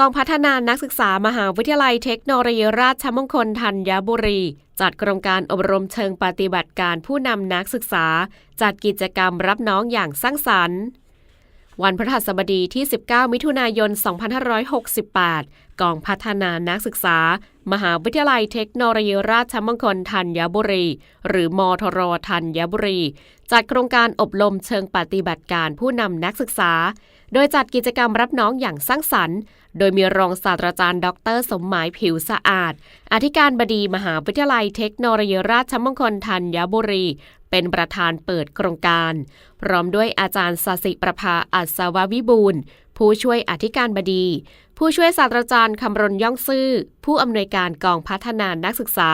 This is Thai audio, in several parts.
กองพัฒนานักศึกษามหาวิทยาลัยเทคโนโลยีราชมงคลธัญบุรี จัดโครงการอบรมเชิงปฏิบัติการผู้นำนักศึกษา จัดกิจกรรมรับน้องอย่างสร้างสรรค์ วันพฤหัสบดีที่ 19 มิถุนายน 2568 กองพัฒนานักศึกษา มหาวิทยาลัยเทคโนโลยีราชมงคลธัญบุรี หรือมทรธัญบุรี จัดโครงการอบรมเชิงปฏิบัติการผู้นำนักศึกษาโดยจัดกิจกรรมรับน้องอย่างสร้างสรรค์ โดยมีรองศาสตราจารย์ ดร สมหมายผิวสะอาด อธิการบดีมหาวิทยาลัยเทคโนโลยีราชมงคลธัญบุรี เป็นประธานเปิดโครงการ พร้อมด้วยอาจารย์สสิประภาอัศววิบูลย์ผู้ช่วยอธิการบดี ผู้ช่วยศาสตราจารย์คำรณย่องซื่อ ผู้อำนวยการกองพัฒนานักศึกษา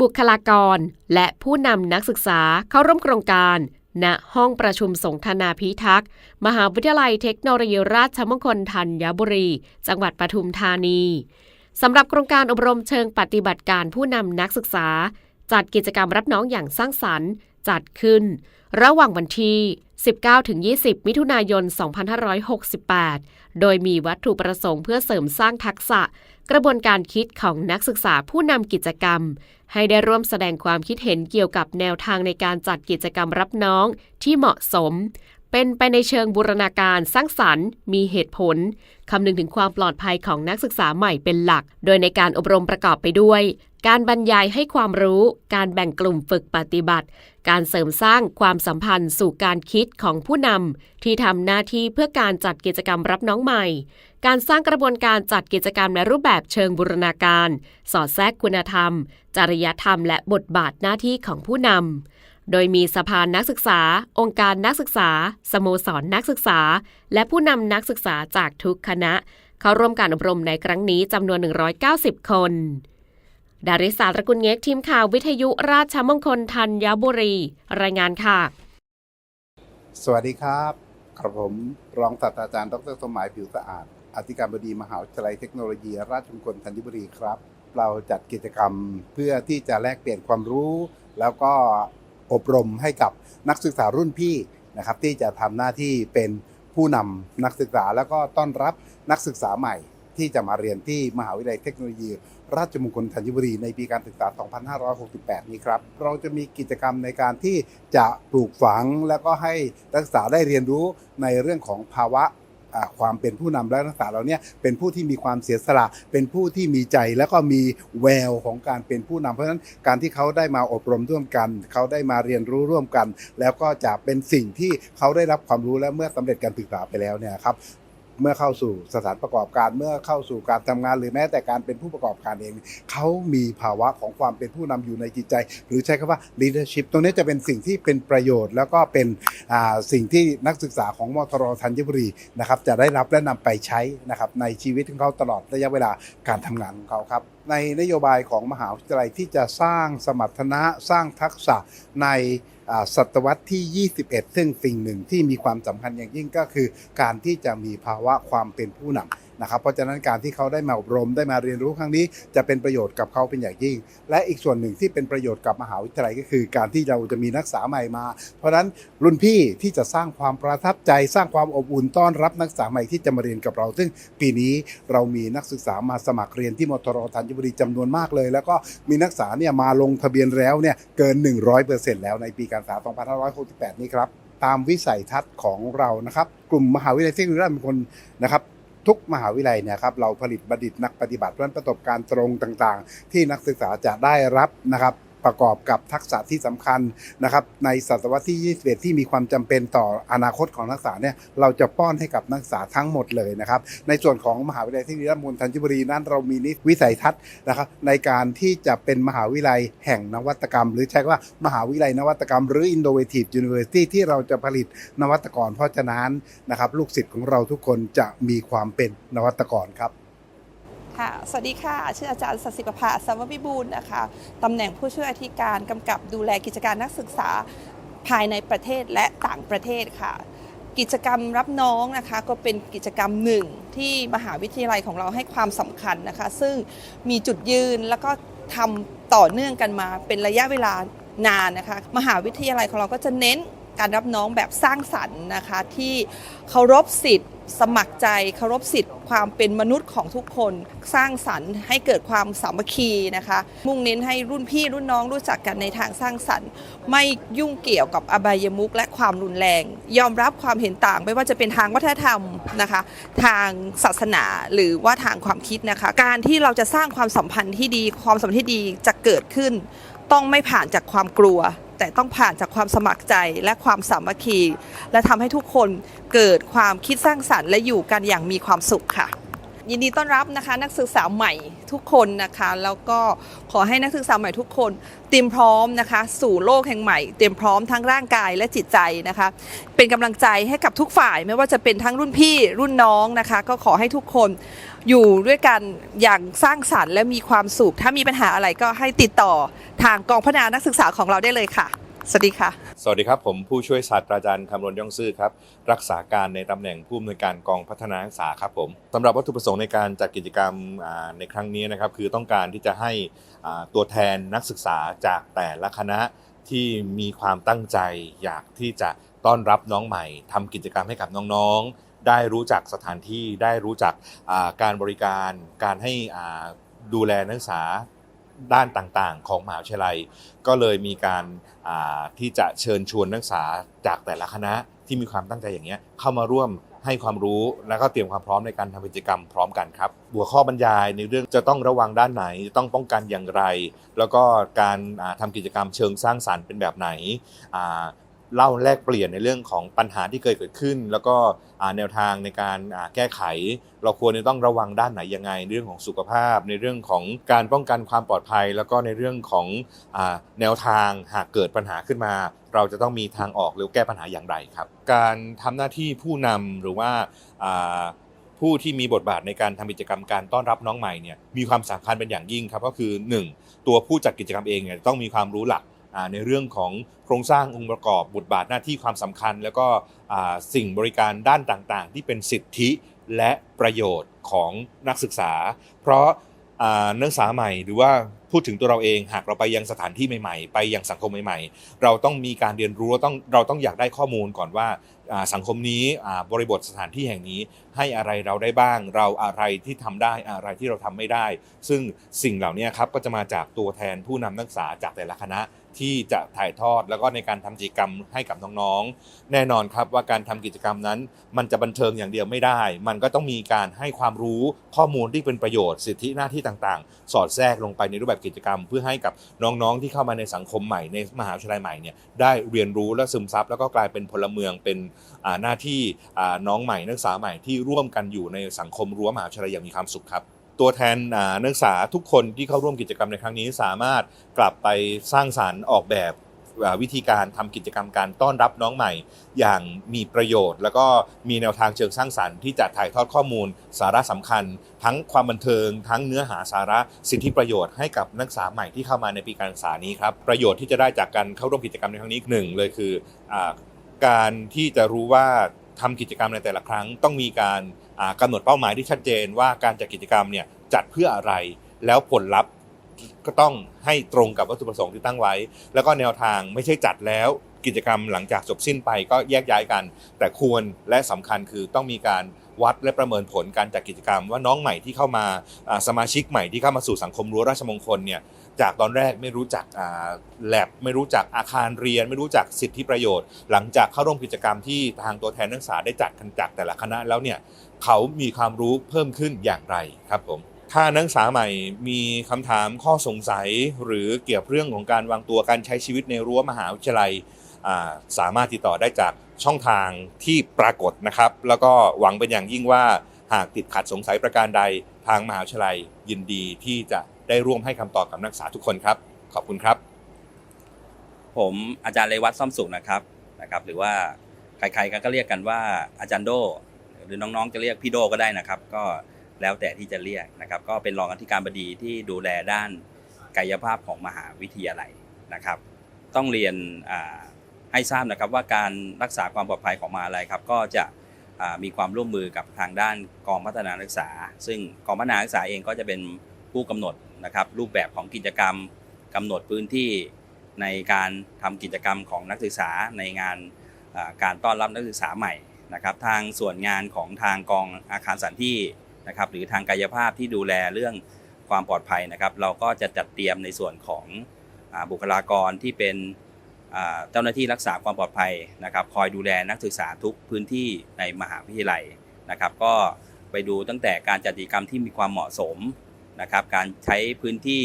บุคลากร และผู้นำนักศึกษาเข้าร่วมโครงการ ณห้องประชุมสงทนาพิทักษ์ มหาวิทยาลัยเทคโนโลยีราชมงคลธัญบุรี จังหวัดปทุมธานีสำหรับโครงการอบรมเชิงปฏิบัติการผู้นำนักศึกษา จัดกิจกรรมรับน้องอย่างสร้างสรรค์ จัดขึ้น ระหว่างวันที่ 19-20 มิถุนายน 2568 โดยมีวัตถุประสงค์เพื่อเสริมสร้างทักษะ กระบวนการคิดของนักศึกษาผู้นำกิจกรรม ให้ได้ร่วมแสดงความคิดเห็นเกี่ยวกับแนวทางในการจัดกิจกรรมรับน้องที่เหมาะสม เป็นไปในเชิงบูรณาการสร้างสรรค์ มีเหตุผล คำนึงถึงความปลอดภัยของนักศึกษาใหม่เป็นหลัก โดยในการอบรมประกอบไปด้วย การบรรยายให้ความรู้ การแบ่งกลุ่มฝึกปฏิบัติ การเสริมสร้างความสัมพันธ์สู่การคิดของผู้นำที่ทำหน้าที่เพื่อการจัดกิจกรรมรับน้องใหม่ การสร้างกระบวนการจัดกิจกรรมในรูปแบบเชิงบูรณาการ สอดแทรกคุณธรรม จริยธรรม และบทบาทหน้าที่ของผู้นำ โดยมีสภานักศึกษา องค์การนักศึกษา สโมสรนนักศึกษา และผู้นำนักศึกษาจากทุกคณะ เข้าร่วมการอบรมในครั้งนี้จำนวน 190 คน ดาริสาตระกุลเง็กทีมข่าววิทยุราชมงคลธัญบุรี รายงานค่ะ สวัสดีครับครับผมรองศาสตราจารย์ดรสมหมายผิวสะอาดอธิการบดีมหาวิทยาลัยเทคโนโลยี ราชมงคลธัญบุรีครับ เราจัดกิจกรรมเพื่อที่จะแลกเปลี่ยนความรู้ แล้วก็ อบรมให้กับนักศึกษารุ่นพี่นะครับที่จะทำหน้าที่เป็นผู้นำนักศึกษาแล้วก็ต้อนรับนักศึกษาใหม่ ที่จะมาเรียนที่มหาวิทยาลัยเทคโนโลยี ราชมงคลธัญบุรีในปีการศึกษา 2568 นี้ครับ เราจะมีกิจกรรมในการที่จะปลูกฝัง แล้วก็ให้นักศึกษาได้เรียนรู้ในเรื่องของภาวะ ความเป็นผู้นำและนักศึกษาเราเนี่ยเป็นผู้ที่มีความเสียสละ เป็นผู้ที่มีใจแล้วก็มีแววของการเป็นผู้นำเพราะฉะนั้นการที่เขาได้มาอบรมร่วมกัน เขาได้มาเรียนรู้ร่วมกัน แล้วก็จะเป็นสิ่งที่เขาได้รับความรู้และเมื่อสำเร็จการศึกษาไปแล้วเนี่ยครับ เมื่อเข้าสู่สถานประกอบการเมื่อเข้าสู่การทำงาน หรือแม้แต่การเป็นผู้ประกอบการเอง เขามีภาวะของความเป็นผู้นำอยู่ในจิตใจ หรือใช้คำว่า leadership ตรงนี้จะเป็นสิ่งที่เป็นประโยชน์ แล้วก็เป็นสิ่งที่นักศึกษาของมทรธัญบุรีนะครับจะได้รับและนำไปใช้นะครับในชีวิตของเขาตลอดระยะเวลาการทำงานของเขาครับในนโยบายของมหาวิทยาลัยที่จะสร้างสมรรถนะสร้างทักษะใน ศตวรรษที่ 21 ซึ่งสิ่งหนึ่งที่มีความสำคัญอย่างยิ่งก็คือ การที่จะมีภาวะความเป็นผู้นำ นะครับเพราะฉะนั้นการที่เขาได้มาอบรมได้มาเรียนรู้ครั้งนี้ จะเป็นประโยชน์กับเขาเป็นอย่างยิ่ง และอีกส่วนหนึ่งที่เป็นประโยชน์กับมหาวิทยาลัยก็คือ การที่เราจะมีนักศึกษาใหม่มา เพราะฉะนั้นรุ่นพี่ที่จะสร้างความประทับใจ สร้างความอบอุ่นต้อนรับนักศึกษาใหม่ที่จะมาเรียนกับเรา ซึ่งปีนี้เรามีนักศึกษามาสมัครเรียนที่มทรธัญบุรีจำนวนมากเลย แล้วก็มีนักศึกษาเนี่ยมาลงทะเบียนแล้วเนี่ยเกิน 100%แล้วในปีการศึกษา 2568 นี้ครับตามวิสัยทัศน์ของเรานะครับ กลุ่มมหาวิทยาลัยเทคโนโลยีราชมงคลนะครับ ทุกมหาวิทยาลัยเนี่ยครับเราผลิตบัณฑิตนักปฏิบัติเพราะประสบการณ์ตรงต่าง ๆ ที่นักศึกษาจะได้รับนะครับ ประกอบกับทักษะที่สำคัญนะครับในศตวรรษที่ 21 ที่มีความจำเป็นต่ออนาคตของนักศึกษาเนี่ยเราจะป้อนให้กับนักศึกษาทั้งหมดเลยนะครับในส่วนของมหาวิทยาลัยเทคโนโลยีราชมงคลธัญบุรีนั้นเรามีนิวิสัยทัศน์นะครับในการที่จะเป็นมหาวิทยาลัยแห่งนวัตกรรม หรือใช้คว่ามหาวิทยาลัยนวัตกรรม หรือ Innovative University ที่เราจะผลิตนวัตกร เพราะฉะนั้นนะครับลูกศิษย์ของเราทุกคนจะมีความเป็นนวัตกรครับ ค่ะ สวัสดีค่ะ ชื่ออาจารย์สศิประภาสววิบูลนะคะ ตำแหน่งผู้ช่วยอธิการกำกับดูแลกิจการนักศึกษาภายในประเทศและต่างประเทศค่ะ กิจกรรมรับน้องนะคะก็เป็นกิจกรรมหนึ่งที่มหาวิทยาลัยของเราให้ความสำคัญนะคะ ซึ่งมีจุดยืนแล้วก็ทำต่อเนื่องกันมาเป็นระยะเวลานานนะคะ มหาวิทยาลัยของเราก็จะเน้น การรับน้องแบบสร้างสรรค์นะคะที่เคารพสิทธิ์ สมัครใจเคารพสิทธิ์ความเป็นมนุษย์ของทุกคน สร้างสรรค์ให้เกิดความสามัคคีนะคะ มุ่งเน้นให้รุ่นพี่รุ่นน้องรู้จักกันในทางสร้างสรรค์ ไม่ยุ่งเกี่ยวกับอบายมุขและความรุนแรง ยอมรับความเห็นต่างไม่ว่าจะเป็นทางวัฒนธรรมนะคะ ทางศาสนาหรือว่าทางความคิดนะคะ การที่เราจะสร้างความสัมพันธ์ที่ดี ความสัมพันธ์ที่ดีจะเกิดขึ้น ต้องไม่ผ่านจากความกลัว แต่ต้องผ่านจากความสมัครใจและความสามัคคี และทำให้ทุกคนเกิดความคิดสร้างสรรค์และอยู่กันอย่างมีความสุขค่ะ ยินดีต้อนรับนะคะ นักศึกษาใหม่ทุกคนนะคะ แล้วก็ขอให้นักศึกษาใหม่ทุกคน เตรียมพร้อมนะคะ สู่โลกแห่งใหม่ เตรียมพร้อมทั้งร่างกายและจิตใจนะคะ เป็นกำลังใจให้กับทุกฝ่ายไม่ว่าจะเป็นทั้งรุ่นพี่รุ่นน้องนะคะ ก็ขอให้ทุกคน อยู่ด้วยกันอย่างสร้างสรรค์และมีความสุข ถ้ามีปัญหาอะไรก็ให้ติดต่อทางกองพัฒนานักศึกษาของเราได้เลยค่ะ สวัสดีค่ะ สวัสดีครับ ผมผู้ช่วยศาสตราจารย์คำรณย่องซื่อครับ รักษาการในตำแหน่งผู้อำนวยการกองพัฒนานักศึกษาครับผมสำหรับวัตถุประสงค์ในการจัดกิจกรรมในครั้งนี้นะครับ คือต้องการที่จะให้ตัวแทนนักศึกษาจากแต่ละคณะที่มีความตั้งใจอยากที่จะต้อนรับน้องใหม่ทำกิจกรรมให้กับน้องๆ ได้รู้จักสถานที่ได้รู้จักการบริการ การให้ดูแลนักศึกษาด้านต่างๆ ของมหาวิทยาลัย ก็เลยมีการที่จะเชิญชวนนักศึกษาจากแต่ละคณะที่มีความตั้งใจอย่างเงี้เข้ามาร่วมให้ความรู้แล้วก็เตรียมความพร้อมในการทำกิจกรรมพร้อมกันครับ หัวข้อบรรยายในเรื่องจะต้องระวังด้านไหน จะต้องป้องกันอย่างไร แล้วก็การอ่าทำกิจกรรมเชิงสร้างสรรค์เป็นแบบไหน เล่าแลกเปลี่ยนในเรื่องของปัญหาที่เคยเกิดขึ้น แล้วก็แนวทางในการแก้ไข เราควรจะต้องระวังด้านไหนยังไง เรื่องของสุขภาพ ในเรื่องของการป้องกันความปลอดภัย แล้วก็ในเรื่องของอแนวทางหากเกิดปัญหาขึ้นมา เราจะต้องมีทางออกหรือแก้ปัญหาอย่างไรครับ การทำหน้าที่ผู้นำหรือว่าผู้ที่มีบทบาทในการทำกิจกรรมการต้อนรับน้องใหม่เนี่ยมีความสำคัญเป็นอย่างยิ่งครับก็คือ 1. ตัวผู้จัดกิจกรรมเองเนี่ยต้องมีความรู้หลัก ในเรื่องของโครงสร้างองค์ประกอบบทบาทหน้าที่ความสำคัญ แล้วก็สิ่งบริการด้านต่างๆ ที่เป็นสิทธิและประโยชน์ของนักศึกษา เพราะนักศึกษาใหม่หรือว่าพูดถึงตัวเราเองหากเราไปยังสถานที่ใหม่ๆ ไปยังสังคมใหม่ๆ เราต้องมีการเรียนรู้เราต้องเราต้องอยากได้ข้อมูลก่อนว่าสังคมนี้บริบทสถานที่แห่งนี้ให้อะไรเราได้บ้าง เราอะไรที่ทำได้อะไรที่เราทำไม่ได้ ซึ่งสิ่งเหล่านี้ครับก็จะมาจากตัวแทนผู้นำนักศึกษาจากแต่ละคณะ ที่จะถ่ายทอดแล้วก็ในการทำกิจกรรมให้กับน้องๆ แน่นอนครับว่าการทำกิจกรรมนั้น มันจะบันเทิงอย่างเดียวไม่ได้ มันก็ต้องมีการให้ความรู้ข้อมูลที่เป็นประโยชน์สิทธิหน้าที่ต่างๆ สอดแทรกลงไปในรูปแบบกิจกรรม เพื่อให้กับน้องๆที่เข้ามาในสังคมใหม่ในมหาวิทยาลัยใหม่เนี่ยได้เรียนรู้และซึมซับแล้วก็กลายเป็นพลเมืองเป็นหน้าที่น้องใหม่นักศึกษาใหม่ที่ร่วมกันอยู่ในสังคมรั้วมหาวิทยาลัยอย่างมีความสุขครับ ตัวแทนนักศึกษาทุกคนที่เข้าร่วมกิจกรรมในครั้งนี้สามารถกลับไปสร้างสารรค์ออกแบบวิธีการทำกิจกรรมการต้อนรับน้องใหม่ อย่างมีประโยชน์ แล้วก็มีแนวทางเชิงสร้างสรรค์ที่จะถ่ายทอดข้อมูล สาระสำคัญ ทั้งความบันเทิง ทั้งเนื้อหาสาระสิทธิประโยชน์ให้กับนักศึกษาใหม่ที่เข้ามาในปีการศึกษานี้ครับประโยชน์ที่จะได้จากการเข้าร่วมกิจกรรมในครั้งนี้หนึ่งเลยคืออการที่จะรู้ว่าทำกิจกรรมในแต่ละครั้งต้องมีการ อ่ากำหนดเป้าหมายที่ชัดเจนว่าการจัดกิจกรรมเนี่ยจัดเพื่ออะไร แล้วผลลัพธ์ก็ต้องให้ตรงกับวัตถุประสงค์ที่ตั้งไว้ แล้วก็แนวทางไม่ใช่จัดแล้วกิจกรรมหลังจากจบสิ้นไปก็แยกย้ายกัน แต่ควรและสำคัญคือต้องมีการวัดและประเมินผลการจัดกิจกรรม ว่าน้องใหม่ที่เข้ามาอ่าสมาชิกใหม่ที่เข้ามาสู่สังคมรั้วราชมงคลเนี่ย จากตอนแรกไม่รู้จักแลบไม่รู้จักอาคารเรียน ไม่รู้จักสิทธิประโยชน์ หลังจากเข้าร่วมกิจกรรมที่ทางตัวแทนนักศึกษาได้จัดกันจากแต่ละคณะแล้วเนี่ยเขามีความรู้เพิ่มขึ้นอย่างไรครับผมถ้านักศึกษาใหม่มีคำถามข้อสงสัย หรือเกี่ยวกับเรื่องของการวางตัวการใช้ชีวิตในรั้วมหาวิทยาลัยสามารถติดต่อได้จากช่องทางที่ปรากฏนะครับ แล้วก็หวังเป็นอย่างยิ่งว่าหากติดขัดสงสัยประการใดทางมหาวิทยาลัยยินดีที่จะ ได้ร่วมให้คำตอบกับนักศึกษาทุกคนครับ ขอบคุณครับ ผมอาจารย์เรวัตซ่อมสุขนะครับนะครับ หรือว่าใครๆก็เรียกกันว่าอาจารย์โดหรือน้องๆจะเรียกพี่โดก็ได้นะครับ ก็แล้วแต่ที่จะเรียกนะครับ ก็เป็นรองอธิการบดีที่ดูแลด้านกายภาพของมหาวิทยาลัยนะครับ ต้องเรียนให้ทราบนะครับว่าการรักษาความปลอดภัยของมหาลัยครับ ก็จะมีความร่วมมือกับทางด้านกองพัฒนานักศึกษา ซึ่งกองพัฒนานักศึกษาเองก็จะเป็นผู้กำหนด นะครับรูปแบบของกิจกรรมกำหนดพื้นที่ในการทำกิจกรรมของนักศึกษาในงานการต้อนรับนักศึกษาใหม่นะครับทางส่วนงานของทางกองอาคารสถานที่นะครับหรือทางกายภาพที่ดูแลเรื่องความปลอดภัยนะครับ เราก็จะจัดเตรียมในส่วนของบุคลากรที่เป็นเจ้าหน้าที่รักษาความปลอดภัยนะครับ คอยดูแลนักศึกษาทุกพื้นที่ในมหาวิทยาลัยนะครับ ก็ไปดูตั้งแต่การจัดกิจกรรมที่มีความเหมาะสม นะครับการใช้พื้นที่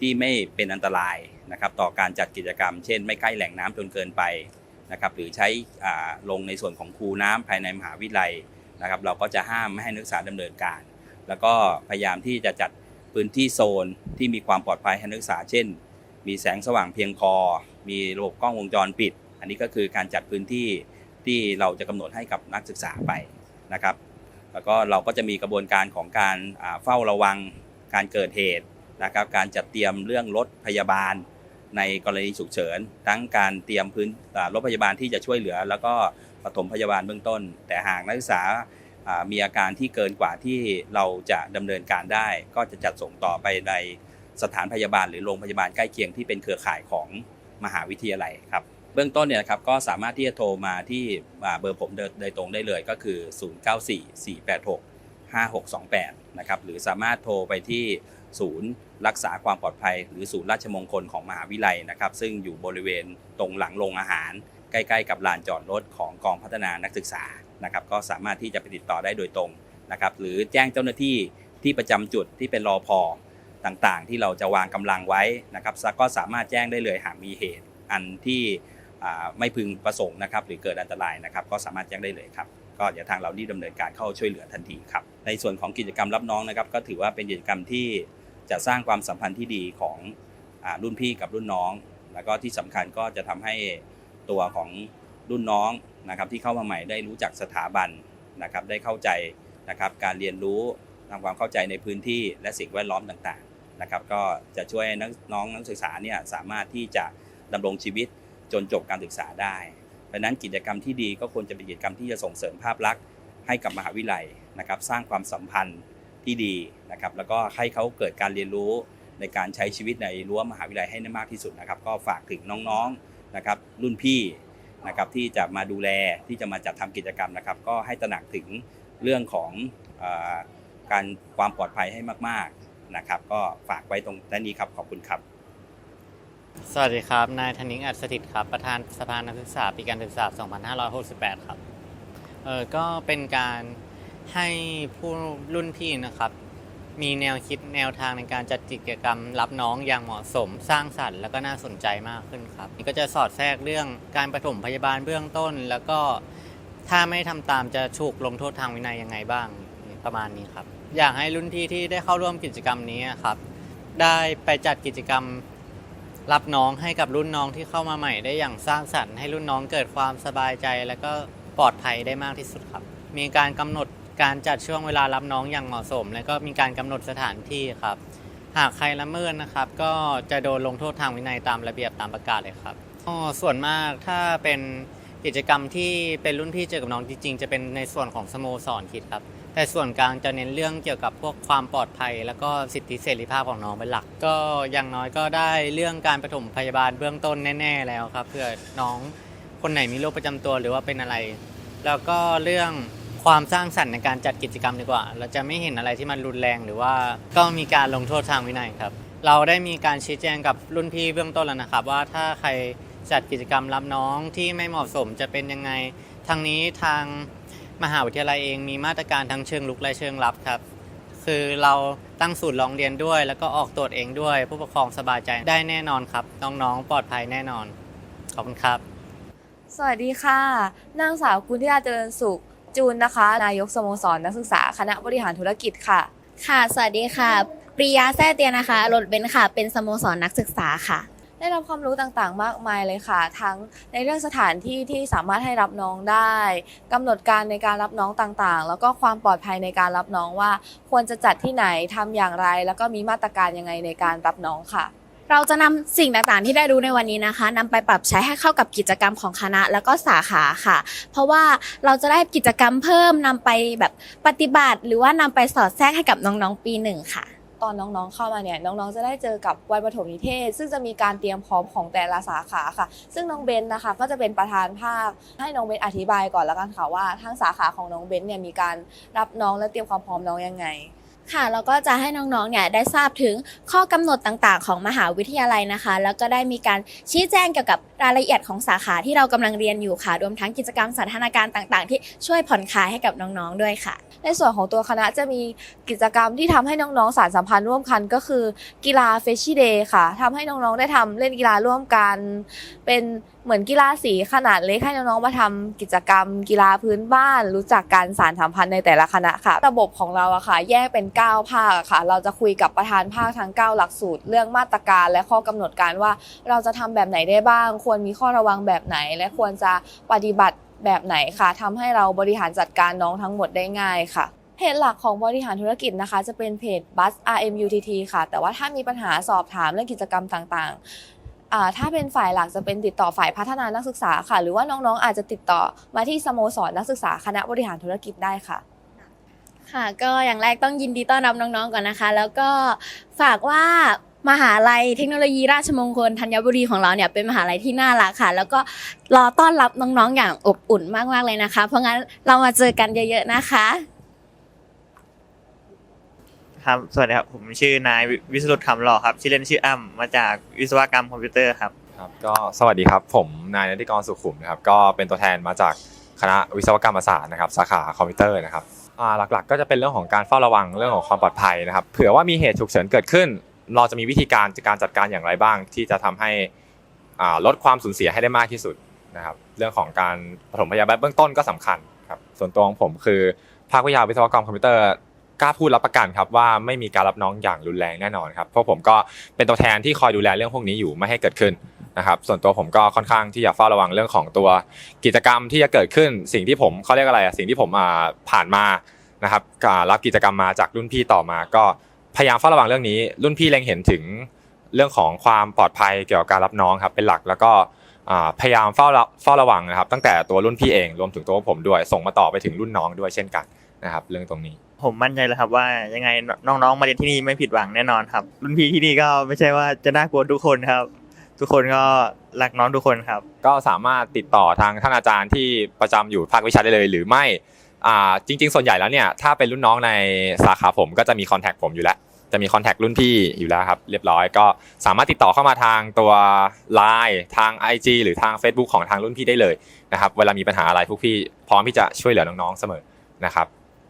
ที่ไม่เป็นอันตรายนะครับต่อการจัดกิจกรรม เช่น ไม่ใกล้แหล่งน้ำจนเกินไปนะครับหรือใช้ลงในส่วนของคูน้ำภายในมหาวิทยาลัยนะครับเราก็จะห้ามไม่ให้นักศึกษาดำเนินการ แล้วก็พยายามที่จะจัดพื้นที่โซนที่มีความปลอดภัยให้นักศึกษา เช่น มีแสงสว่างเพียงพอ มีระบบกล้องวงจรปิด อันนี้ก็คือการจัดพื้นที่ที่เราจะกำหนดให้กับนักศึกษาไปนะครับ แล้วก็เราก็จะมีกระบวนการของการเฝ้าระวัง การเกิดเหตุนะครับการจัดเตรียมเรื่องรถพยาบาลในกรณีฉุกเฉิน ทั้งการเตรียมพื้นรถพยาบาลที่จะช่วยเหลือ แล้วก็ปฐมพยาบาลเบื้องต้น แต่หากนักศึกษามีอาการที่เกินกว่าที่เราจะดำเนินการได้ ก็จะจัดส่งต่อไปในสถานพยาบาลหรือโรงพยาบาลใกล้เคียงที่เป็นเครือข่ายของมหาวิทยาลัยครับเบื้องต้นเนี่ยนะครับก็สามารถที่จะโทรมาที่เบอร์ผมโดยตรงได้เลยก็คือ 094486 5628นะครับหรือสามารถโทรไปที่ศูนย์รักษาความปลอดภัย หรือศูนย์ราชมงคลของมหาวิทยาลัยนะครับ ซึ่งอยู่บริเวณตรงหลังโรงอาหาร ใกล้ๆ กับลานจอดรถของกองพัฒนานักศึกษานะครับก็สามารถที่จะไปติดต่อได้โดยตรงนะครับหรือแจ้งเจ้าหน้าที่ที่ประจำจุดที่เป็นรอพอต่างๆ ที่เราจะวางกำลังไว้นะครับก็สามารถแจ้งได้เลยหากมีเหตุอันที่ไม่พึงประสงค์นะครับหรือเกิดอันตรายนะครับ ก็สามารถแจ้งได้เลยครับ ก็เดี๋ยวทางเรารีบดำเนินการเข้าช่วยเหลือทันทีครับ ในส่วนของกิจกรรมรับน้องนะครับ ก็ถือว่าเป็นกิจกรรมที่จะสร้างความสัมพันธ์ที่ดีของรุ่นพี่กับรุ่นน้อง แล้วก็ที่สำคัญก็จะทำให้ตัวของรุ่นน้องนะครับที่เข้ามาใหม่ได้รู้จักสถาบันนะครับได้เข้าใจนะครับการเรียนรู้ทำความเข้าใจในพื้นที่และสิ่งแวดล้อมต่างๆนะครับ ก็จะช่วยน้องนักศึกษาเนี่ยสามารถที่จะดำรงชีวิตจนจบการศึกษาได้ เพราะฉะนั้นกิจกรรมที่ดีก็ควรจะเป็นกิจกรรมที่จะส่งเสริมภาพลักษณ์ให้กับมหาวิทยาลัยนะครับ สร้างความสัมพันธ์ที่ดีนะครับ แล้วก็ให้เขาเกิดการเรียนรู้ในการใช้ชีวิตในรั้วมหาวิทยาลัยให้ได้มากที่สุดนะครับ ก็ฝากถึงน้องๆนะครับ รุ่นพี่นะครับที่จะมาดูแลที่จะมาจัดทำกิจกรรมนะครับ ก็ให้ตระหนักถึงเรื่องของอการความปลอดภัยให้มาก ๆนะครับ ก็ฝากไว้ตรงด้านนี้ครับขอบคุณครับ สวัสดีครับ นายธนิงอัศถิตครับ ประธานสภานักศึกษาปีการศึกษา 2568 ครับ เออก็เป็นการให้ผู้รุ่นพี่นะครับ มีแนวคิดแนวทางในการจัดกิจกรรม รับน้องอย่างเหมาะสม สร้างสรรค์แล้วก็น่าสนใจมากขึ้นครับ นี่ก็จะสอดแทรกเรื่องการปฐมพยาบาลเบื้องต้น แล้วก็ถ้าไม่ทำตามจะถูกลงโทษทางวินัยยังไงบ้างประมาณนี้ครับ อยากให้รุ่นพี่ที่ได้เข้าร่วมกิจกรรมนี้ครับ ได้ไปจัดกิจกรรม รับน้องให้กับรุ่นน้องที่เข้ามาใหม่ได้อย่างสร้างสรรค์ให้รุ่นน้องเกิดความสบายใจ และก็ปลอดภัยได้มากที่สุดครับ มีการกำหนดการจัดช่วงเวลารับน้องอย่างเหมาะสม และก็มีการกำหนดสถานที่ครับ หากใครละเมิดนะครับ ก็จะโดนลงโทษทางวินัยตามระเบียบตามประกาศเลยครับอ๋อส่วนมากถ้าเป็นกิจกรรมที่เป็นรุ่นพี่เจอกับน้องจริงๆ จะเป็นในส่วนของสโมสรคิดครับ แต่ส่วนกลางจะเน้นเรื่องเกี่ยวกับพวกความปลอดภัย แล้วก็สิทธิเสรีภาพของน้องเป็นหลัก ก็อย่างน้อยก็ได้เรื่องการปฐมพยาบาลเบื้องต้นแน่ ๆ แล้วครับเพื่อน้องคนไหนมีโรคประจำตัวหรือว่าเป็นอะไร แล้วก็เรื่องความสร้างสรรค์ในการจัดกิจกรรมดีกว่า เราจะไม่เห็นอะไรที่มันรุนแรงหรือว่าก็มีการลงโทษทางวินัยครับ เราได้มีการชี้แจงกับรุ่นพี่เบื้องต้นแล้วนะครับ ว่าถ้าใครจัดกิจกรรมรับน้องที่ไม่เหมาะสมจะเป็นยังไงทางนี้ทาง มหาวิทยาลัยเองมีมาตรการทั้งเชิงลุกและเชิงรับครับ คือเราตั้งศูนย์ร้องเรียนด้วย แล้วก็ออกตรวจเองด้วย ผู้ปกครองสบายใจได้แน่นอนครับ น้องๆ ปลอดภัยแน่นอน ขอบคุณครับ สวัสดีค่ะ นางสาวกุลธิดาเจริญสุข จูนนะคะ นายกสโมสรนักศึกษาคณะบริหารธุรกิจค่ะ ค่ะ สวัสดีค่ะ ปริยาแซ่เตียนะคะรถเบนซ์ค่ะ เป็นสโมสรนักศึกษาค่ะ ได้รับความรู้ต่างๆ มากมายเลยค่ะ ทั้งในเรื่องสถานที่ที่สามารถให้รับน้องได้กำหนดการในการรับน้องต่างๆ แล้วก็ความปลอดภัยในการรับน้องว่า ควรจะจัดที่ไหนทำอย่างไร แล้วก็มีมาตรการยังไงในการรับน้องค่ะเราจะนำสิ่งต่างๆ ที่ได้รู้ในวันนี้นะคะนำไปปรับใช้ให้เข้ากับกิจกรรมของคณะแล้วก็สาขาค่ะ เพราะว่าเราจะได้กิจกรรมเพิ่มนำไปแบบปฏิบัติ หรือว่านำไปสอดแทรกให้กับน้องๆปีหนึ่งค่ะ ตอนน้องๆเข้ามาเนี่ยน้องๆจะได้เจอกับวันประถมนิเทศ ซึ่งจะมีการเตรียมพร้อมของแต่ละสาขาค่ะ ซึ่งน้องเบนนะคะก็จะเป็นประธานภาค ให้น้องเบนอธิบายก่อนแล้วกันค่ะว่าทั้งสาขาของน้องเบนเนี่ยมีการรับน้องและเตรียมความพร้อมน้องยังไง ค่ะ แล้วก็จะให้น้องๆ เนี่ยได้ทราบถึงข้อกำหนดต่างๆ ของมหาวิทยาลัยนะคะ แล้วก็ได้มีการชี้แจงเกี่ยวกับรายละเอียดของสาขาที่เรากำลังเรียนอยู่ค่ะ รวมทั้งกิจกรรมสันทนาการต่างๆ ที่ช่วยผ่อนคลายให้กับน้องๆ ด้วยค่ะ ในส่วนของตัวคณะจะมีกิจกรรมที่ทำให้น้องๆ สารสัมพันธ์ร่วมกันก็คือ กีฬาเฟชชี่เดย์ค่ะทำให้น้องๆ ได้ทำเล่นกีฬาร่วมกัน เป็น เหมือนกีฬาสีขนาดเล็กให้น้องๆมาทำกิจกรรม กีฬาพื้นบ้าน รู้จักการสารสัมพันธ์ในแต่ละคณะค่ะ ระบบของเราอะค่ะ แยกเป็น 9 ภาคอะค่ะ เราจะคุยกับประธานภาคทั้ง 9 หลักสูตร เรื่องมาตรการและข้อกำหนดการว่า เราจะทำแบบไหนได้บ้าง ควรมีข้อระวังแบบไหน และควรจะปฏิบัติแบบไหนค่ะทำให้เราบริหารจัดการน้องทั้งหมดได้ง่ายค่ะเพจหลักของบริหารธุรกิจนะคะ จะเป็นเพจ Bus RMUTT ค่ะ แต่ว่าถ้ามีปัญหาสอบถามเรื่องกิจกรรมต่างๆ ถ้าเป็นฝ่ายหลักจะเป็นติดต่อฝ่ายพัฒนานักศึกษาค่ะ หรือว่าน้องๆอาจจะติดต่อมาที่สโมสรนักศึกษาคณะบริหารธุรกิจได้ค่ะค่ะก็อย่างแรกต้องยินดีต้อนรับน้องๆก่อนนะคะ แล้วก็ฝากว่ามหาลัยเทคโนโลยีราชมงคลธัญบุรีของเราเนี่ยเป็นมหาลัยที่น่ารักค่ะ แล้วก็รอต้อนรับน้องๆอย่างอบอุ่นมากๆเลยนะคะ เพราะงั้นเรามาเจอกันเยอะ ๆนะคะ ครับ สวัสดีครับ ผมชื่อนายวิวิสรุตคำหล่อครับ ชื่อเล่นชื่ออ้ำมาจากวิศวกรรมคอมพิวเตอร์ครับ ครับ ก็สวัสดีครับ ผมนายนติกรสุขุมนะครับ ก็เป็นตัวแทนมาจากคณะวิศวกรรมศาสตร์นะครับ สาขาคอมพิวเตอร์นะครับอ่าหลักๆ ก็จะเป็นเรื่องของการเฝ้าระวังเรื่องของความปลอดภัยนะครับ เผื่อว่ามีเหตุฉุกเฉินเกิดขึ้น เราจะมีวิธีการการจัดการอย่างไรบ้าง ที่จะทำให้อ่าลดความสูญเสียให้ได้มากที่สุดนะครับ เรื่องของการปฐมพยาบาลเบื้องต้นก็สำคัญครับ ส่วนตัวของผมคือภาควิชาวิศวกรรมคอมพิวเตอร์ กล้าพูดรับประกันครับว่าไม่มีการรับน้องอย่างรุนแรงแน่นอนครับเพราะผมก็เป็นตัวแทนที่คอยดูแลเรื่องพวกนี้อยู่ไม่ให้เกิดขึ้นนะครับส่วนตัวผมก็ค่อนข้างที่จะเฝ้าระวังเรื่องของตัวกิจกรรมที่จะเกิดขึ้น สิ่งที่ผมเขาเรียกอะไรอะสิ่งที่ผมผ่านมานะครับรับกิจกรรมมาจากรุ่นพี่ต่อมา ก็พยายามเฝ้าระวังเรื่องนี้ รุ่นพี่เล็งเห็นถึงเรื่องของความปลอดภัยเกี่ยวกับการรับน้องครับเป็นหลักแล้วก็พยายามเฝ้าเฝ้าระวังนะครับ ตั้งแต่ตัวรุ่นพี่เองรวมถึงตัวผมด้วย ส่งมาต่อไปถึงรุ่นน้องด้วยเช่นกันนะครับ เรื่องตรงนี้ผมมั่นใจเลยครับว่ายังไงน้องๆมาเรียนที่นี่ไม่ผิดหวังแน่นอนครับ รุ่นพี่ที่นี่ก็ไม่ใช่ว่าจะน่ากลัวทุกคนครับ ทุกคนก็รักน้องทุกคนครับ ก็สามารถติดต่อทางท่านอาจารย์ที่ประจำอยู่ภาควิชาได้เลย หรือไม่อ่าจริง ๆ ส่วนใหญ่แล้วเนี่ยถ้าเป็นรุ่นน้องในสาขาผมก็จะมีคอนแทคผมอยู่แล้วจะมีคอนแทครุ่นพี่อยู่แล้วครับเรียบร้อยก็สามารถติดต่อเข้ามาทางตัว Line ทาง IG หรือทาง Facebook ของทางรุ่นพี่ได้เลยนะครับเวลามีปัญหาอะไรพวกพี่พร้อมที่จะช่วยเหลือน้องๆเสมอนะครับ